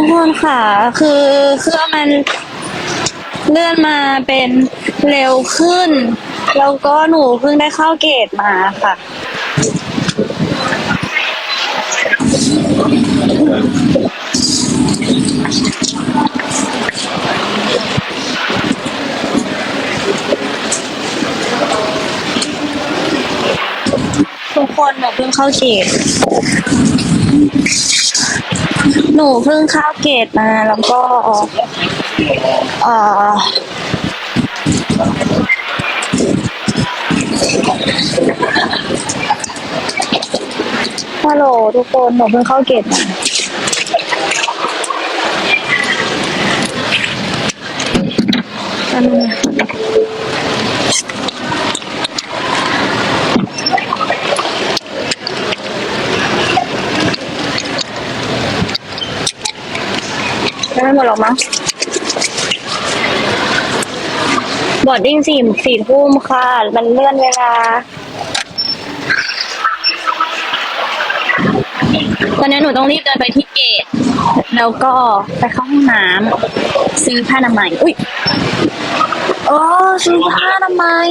ทุกคนค่ะ คือเครื่องมันเลื่อนมาเป็นเร็วขึ้น แล้วก็หนูเพิ่งได้เข้าเกตมาค่ะ ทุกคนหนูเพิ่งเข้าเกต หนูเพิ่งเข้าเกตมาแล้วก็ เอ่อฮัลโหลทุกคนหนูเพิ่งเข้าเกตมาแป๊บนึงนะยังไม่ หมดหรอมั้งบอดดิ้งสี่สี่ทุ่มค่ะ มันเลื่อนเวลา ตอนนี้หนูต้องรีบเดินไปที่เกต แล้วก็ไปเข้าห้องน้ำซื้อผ้าอนามัย อุ้ยโอ้ซื้อผ้าอนามัย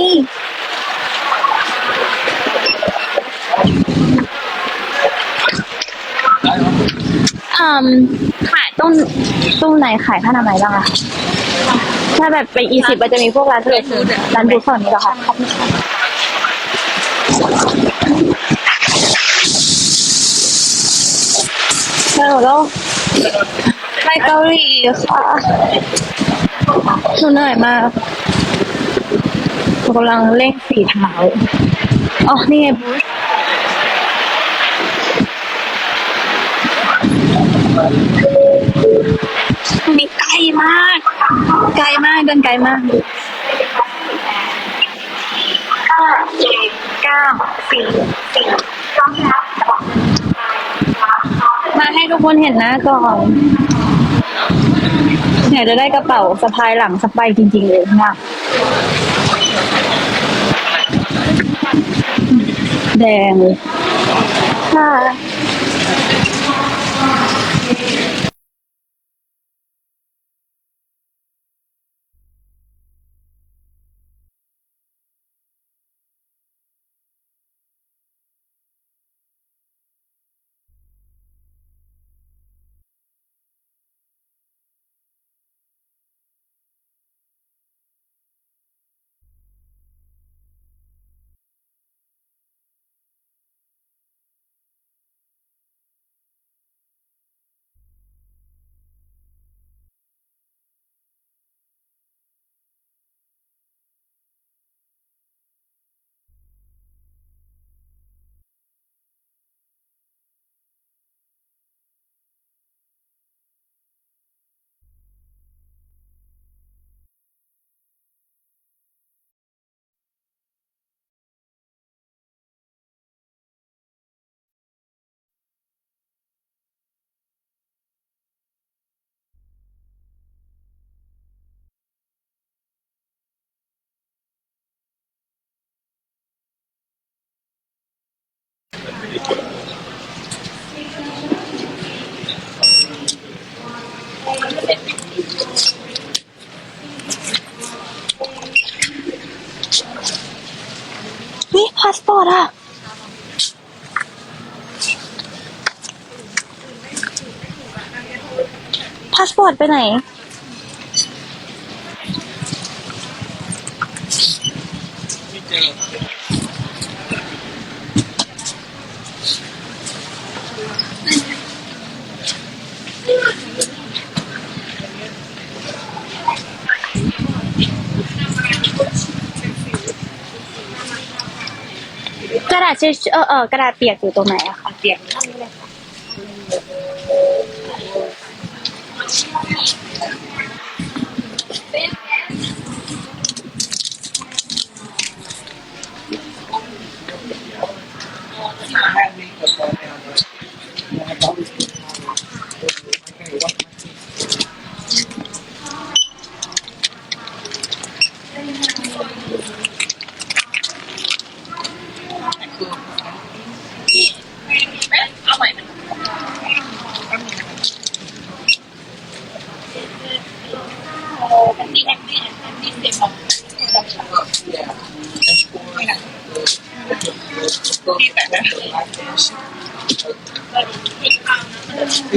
อืมขายต้นตู้ไหนขายผ้าอนามัยบ้างอะถ้าแบบไปอีสิบมันจะมีพวกร้านเล็กร้านบูธฝั่งนี้เหรอคะค่ะฮัลโหลไปเกาหลีค่ะหนูเหนื่อยมากหนูกำลังเล่งฝีเท้าอ๋อ นี่ไงบู ไกลมากเดินไกลมากห้าเจ็ดเก้าสี่สี่พร้อมแล้วมาให้ทุกคนเห็นหน้าก่อนเนี่ยจะได้กระเป๋าสะพายหลังสักใบจริงๆเลยนะแดงเลยค่ะ นี่พาสปอร์ตอะพาสปอร์ตไปไหน กระดาษเชเออเออกระดาษเปียกอยู่ตรงไหนอะคะเปียกท่านนี้เลยค่ะ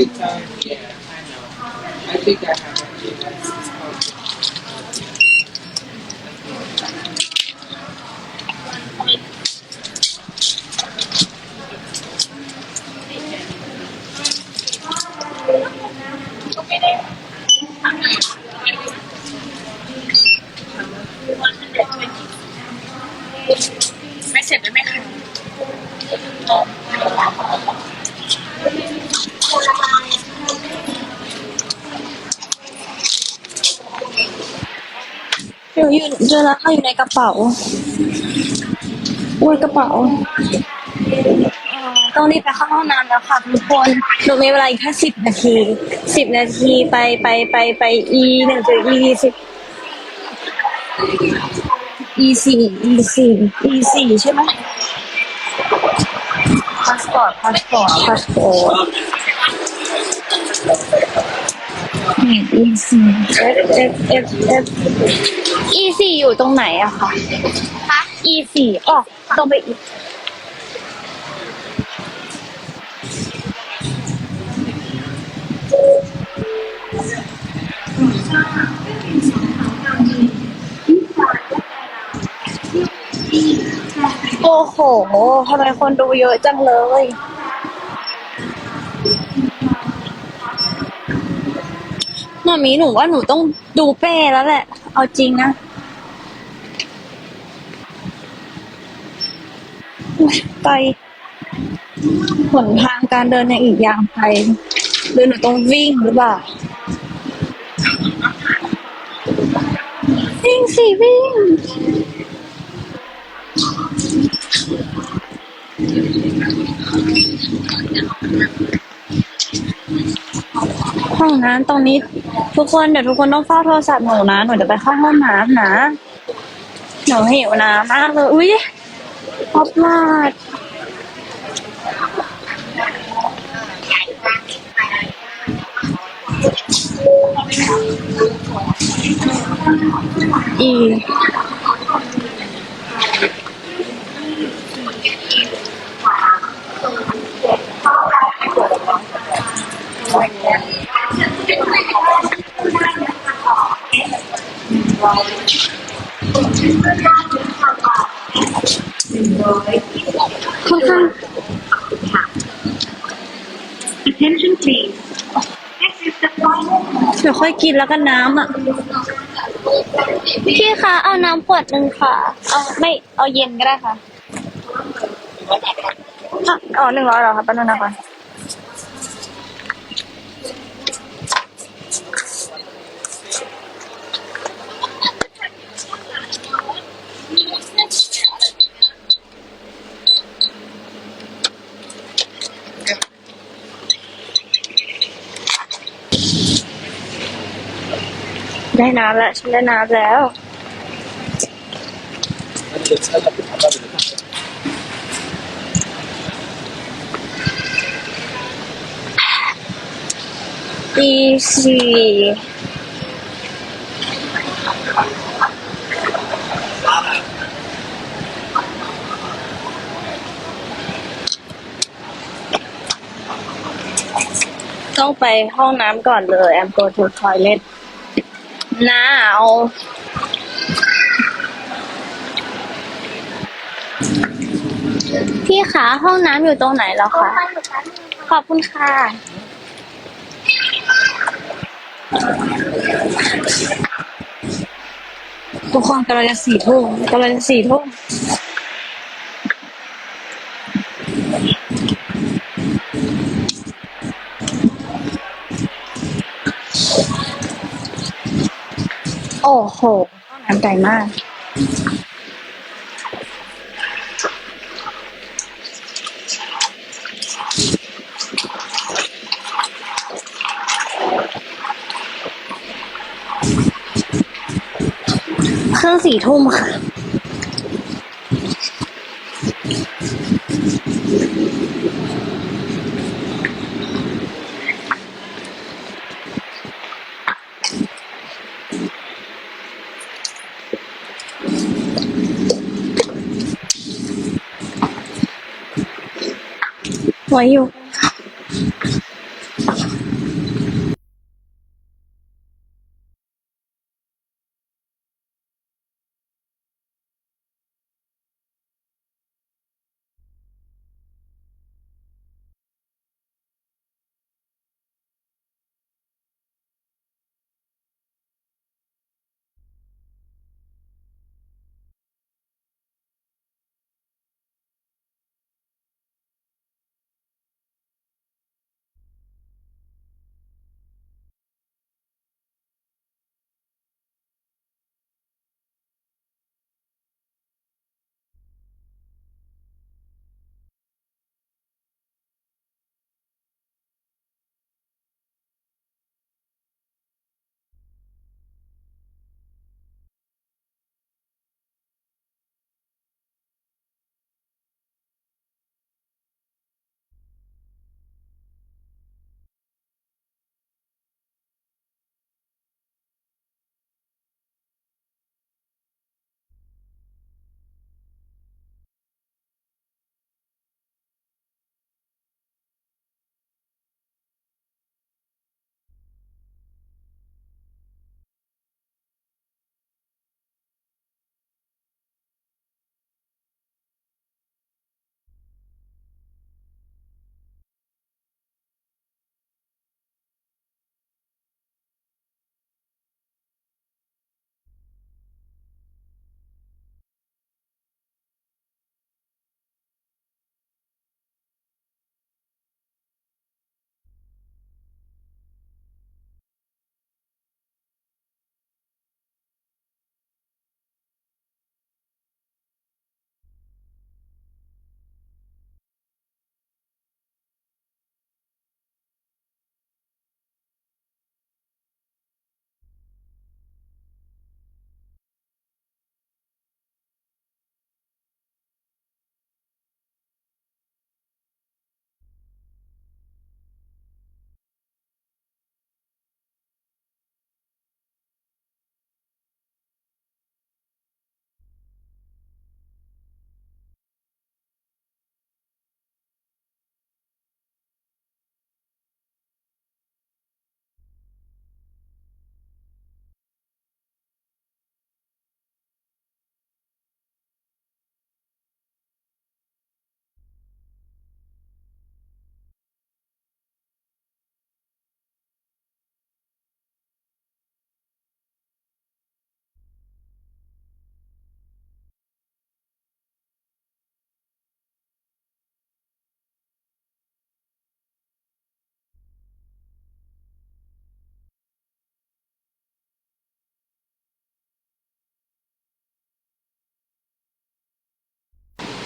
Yeah, I know. I think I อยู่เจอแล้วค่ะอยู่ในกระเป๋าอุ้ยกระเป๋าต้องรีบไปเข้าห้องน้ำแล้วค่ะทุกคนหนูมีเวลาอีกแค่สิบนาทีสิบนาทีไปไปไปไป e หนึ่งถึง e สิบ e สี่ e สี่ e สี่ใช่ไหมพาสปอร์ตพาสปอร์ตพาสปอร์ตนี่ e สี่ f f f f e สี่อยู่ตรงไหนอะคะ คะ e สี่อ๋อตรงไปอีก โอ้โห ทำไมคนดูเยอะจังเลย หมามีหนูว่าหนูต้องดูเป้แล้วแหละ เอาจริงนะไกลหนทางการเดินยังอีกยาวไกลหรือหนูต้องวิ่งหรือเปล่าวิ่งสิวิ่ง ห้องน้ำตรงนี้ ทุกคนเดี๋ยวทุกคนต้องเฝ้าโทรศัพท์หนูนะ หนูจะไปเข้าห้องน้ำนะ หนูหิวน้ำมากเลย อุ้ยพอบลาดอี ค่อนข้าง Attention please. This is the final เดี๋ยวค่อยกินแล้วกันน้ำอะ พี่คะ เอาน้ำขวดหนึ่งค่ะ เอาไม่ เอาเย็นก็ได้ค่ะอะอ๋อหนึ่งร้อยเหรอคะแป๊บนึงนะคะ ได้น้ำล้วฉันได้น้ำแล้วอีสี่ต้องไปห้องน้ำก่อนเลย I'm go to toilet ห นาวพี่คะห้องน้ำอยู่ตรงไหนแล้วคะ ขอบคุณค่ะ ทุกคนกำลังจะสี่ทุ่มกำลังจะสี่ทุ่ม อ้โหห้องน้ำใหญ่มาก เครื่องสี่ทุ่มค่ะ ไว้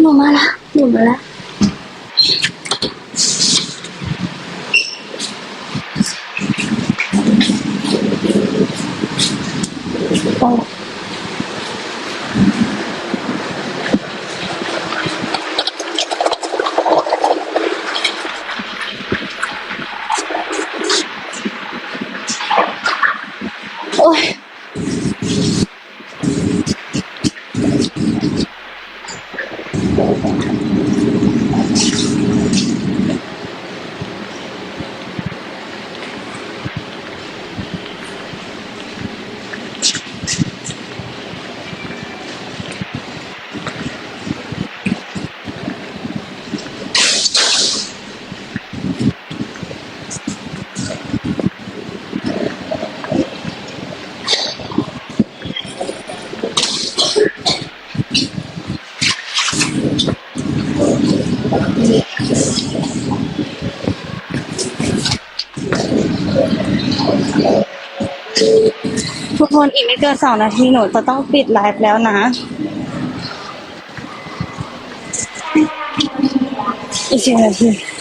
หนูมาละห ทุกคนอีกไม่เกินสองนาทีหนูจะต้องปิดไลฟ์แล้วนะ อีกสิบนาที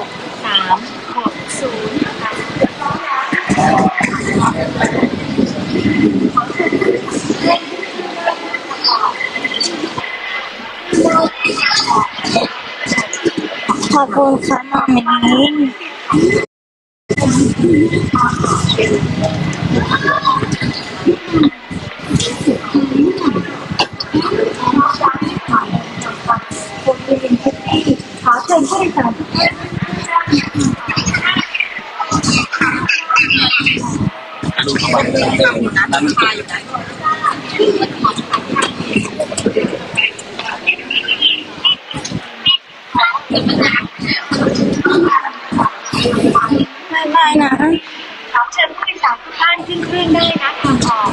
ก่งหกสามหกศูนย์นะคะขอบคุณค่ะมา มีบายบายนะขอเชิญผู้โดยสารทุกท่านขึ้นเครื่องได้นะทางออก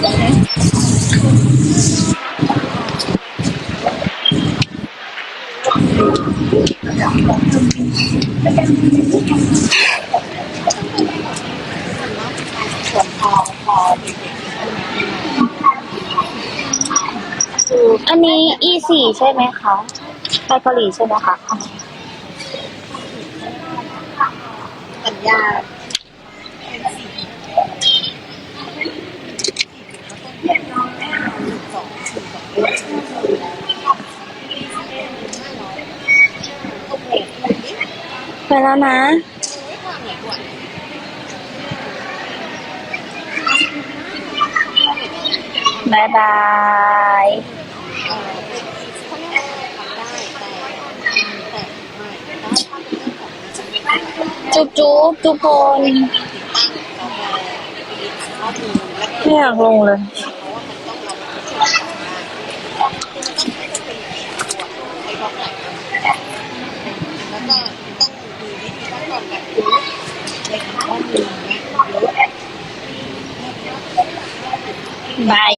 อั อันนี้ e สี่ใช่ไหมคะไปเกาหลีใช่ไหมคะ สัญญาไปแล้วนะ บายบายจุ๊บจุ๊บทุกคนไม่อยากลงเลยบาย